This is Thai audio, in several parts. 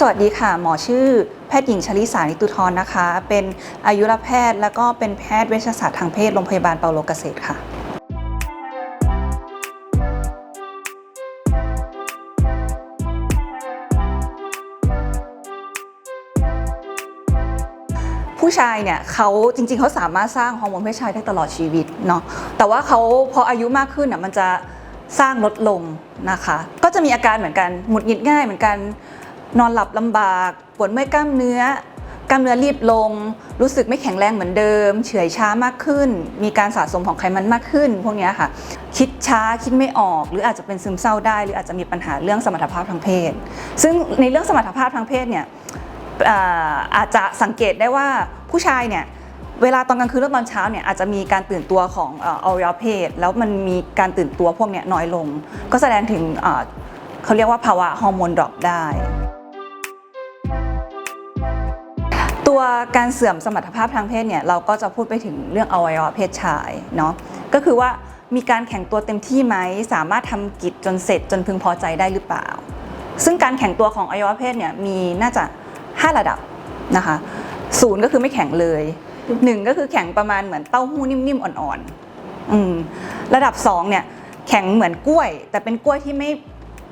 สวัสดีค่ะ หมอชื่อแพทย์หญิงชลิสานิตุทรนะคะ เป็นอายุรแพทย์ แล้วก็เป็นแพทย์เวชศาสตร์ทางเพศโรงพยาบาลเปาโลเกษตรค่ะ ผู้ชายเนี่ยเขาจริงๆ เขาสามารถสร้างฮอร์โมนเพศชายได้ตลอดชีวิตเนาะแต่ว่าเขาพออายุมากขึ้นน่ะมันจะสร้างลดลงนะคะ ก็จะมีอาการเหมือนกันหงุดหงิดง่ายเหมือนกัน นอนหลับลำบากปวดเมื่อยกล้ามเนื้อกล้ามเนื้อรีบลง รู้สึกไม่แข็งแรงเหมือนเดิม เฉื่อยช้ามากขึ้น มีการสะสมของไขมันมากขึ้น พวกนี้ค่ะ คิดช้าคิดไม่ออก หรืออาจจะเป็นซึมเศร้าได้ หรืออาจจะมีปัญหาเรื่องสมรรถภาพทางเพศ ซึ่งในเรื่องสมรรถภาพทางเพศเนี่ยอาจจะสังเกตได้ว่าผู้ชายเนี่ยเวลาตอนกลางคืนและตอนเช้าเนี่ยอาจจะมีการตื่นตัวของออวัยวะเพศ แล้วมันมีการตื่นตัวพวกนี้น้อยลง ก็แสดงถึงเขาเรียกว่าภาวะฮอร์โมนดรอปได้ ตัวการเสื่อมสมรรถภาพทางเพศเนี่ยเราก็จะพูดไปถึงเรื่องอวัยวะเพศชายเนาะก็คือว่ามีการแข่งตัวเต็มที่ไหมสามารถทำกิจจนเสร็จจนพึงพอใจได้หรือเปล่า ซึ่งการแข่งตัวของอวัยวะเพศเนี่ยมีน่าจะ 5 ระดับนะคะศูนย์ก็คือไม่แข็งเลยหนึ่งก็คือแข็งประมาณเหมือนเต้าหู้นิ่มๆอ่อนๆอืมระดับ2เนี่ยแข็งเหมือนกล้วย แต่เป็นกล้วยที่ไม่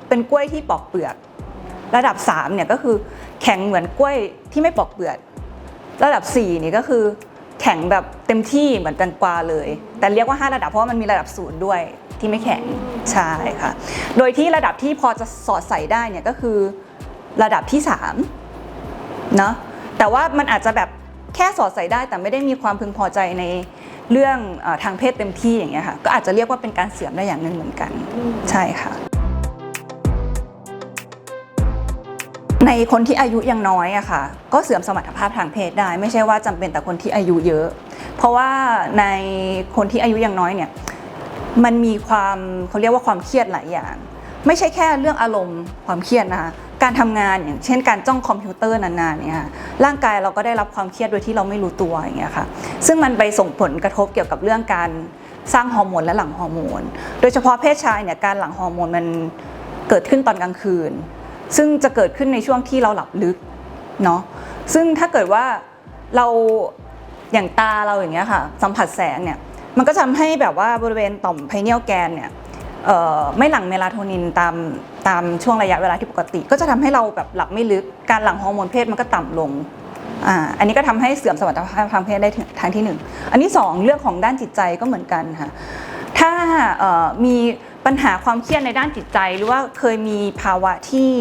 เป็นกล้วยที่ปอกเปลือก ระดับ3เนี่ยก็คือแข็งเหมือนกล้วยที่ไม่ปอกเปลือก ระดับ 4 นี่ก็คือแข็งแบบเต็มที่เหมือนแตงกวาเลย แต่เรียกว่า 5 ระดับเพราะว่ามันมีระดับศูนย์ด้วยที่ไม่แข็งใช่ค่ะ โดยที่ระดับที่พอจะสอดใส่ได้เนี่ยก็คือระดับที่3เนาะแต่ว่ามันอาจจะแบบแค่สอดใส่ได้แต่ไม่ได้มีความพึงพอใจในเรื่องอทางเพศเต็มที่อย่างเงี้ยค่ะก็อาจจะเรียกว่าเป็นการเสื่อมได้อย่างหนึ่งเหมือนกันใช่ค่ะ ในคนที่อายุยังน้อยอะค่ะ ก็เสื่อมสมรรถภาพทางเพศได้ ไม่ใช่ว่าจำเป็นแต่คนที่อายุเยอะ เพราะว่าในคนที่อายุยังน้อยเนี่ยมันมีความเขาเรียกว่าความเครียดหลายอย่าง ไม่ใช่แค่เรื่องอารมณ์ความเครียดนะคะการทำงานอย่างเช่นการจ้องคอมพิวเตอร์นานๆเนี่ยร่างกายเราก็ได้รับความเครียดโดยที่เราไม่รู้ตัวอย่างเงี้ยค่ะซึ่งมันไปส่งผลกระทบเกี่ยวกับเรื่องการสร้างฮอร์โมนและหลั่งฮอร์โมน โดยเฉพาะเพศชายเนี่ยการหลั่งฮอร์โมนมันเกิดขึ้นตอนกลางคืน ซึ่งจะเกิดขึ้นในช่วงที่เราหลับลึกเนาะซึ่งถ้าเกิดว่าเราอย่างตาเราอย่างเงี้ยค่ะสัมผัสแสงเนี่ยมันก็ทำให้แบบว่าบริเวณต่อมไพเนียลแกนเนี่ยไม่หลั่งเมลาโทนินตามตามช่วงระยะเวลาที่ปกติ ก็จะทำให้เราแบบหลับไม่ลึกการหลั่งฮอร์โมนเพศมันก็ต่ำลงอ่าอันนี้ก็ทำให้เสื่อมสมรรถภาพทางเพศได้ทางที่หนึ่งอันที่สองเรื่องของด้านจิตใจก็เหมือนกันค่ะ มีปัญหาความเครียดในด้านจิตใจ หรือว่าเคยมีภาวะที่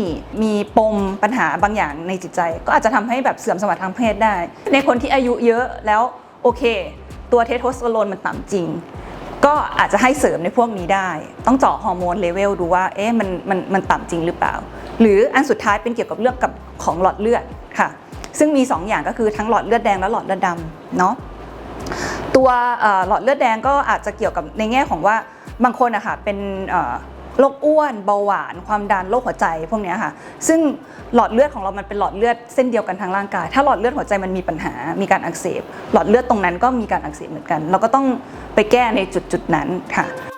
มีปมปัญหาบางอย่างในจิตใจ ก็อาจจะทำให้แบบเสื่อมสมรรถทางเพศได้ ในคนที่อายุเยอะแล้วโอเค ตัวเทสโทสเตอโรนมันต่ำจริง ก็อาจจะให้เสริมในพวกนี้ได้ ต้องเจาะฮอร์โมนเลเวลดูว่าเอ๊ะมันมันมันต่ำจริงหรือเปล่า หรืออันสุดท้ายเป็นเกี่ยวกับเรื่องกับของหลอดเลือดค่ะ ซึ่งมี2อย่างก็คือทั้งหลอดเลือดแดงและหลอดเลือดดำเนาะ ตัวหลอดเลือดแดงก็อาจจะเกี่ยวกับในแง่ของว่าบางคนอะค่ะเป็นโรคอ้วนเบาหวานความดันโรคหัวใจพวกนี้ค่ะ ซึ่งหลอดเลือดของเรามันเป็นหลอดเลือดเส้นเดียวกันทางร่างกาย ถ้าหลอดเลือดหัวใจมันมีปัญหา มีการอักเสบ หลอดเลือดตรงนั้นก็มีการอักเสบเหมือนกัน เราก็ต้องไปแก้ในจุดจุดนั้นค่ะ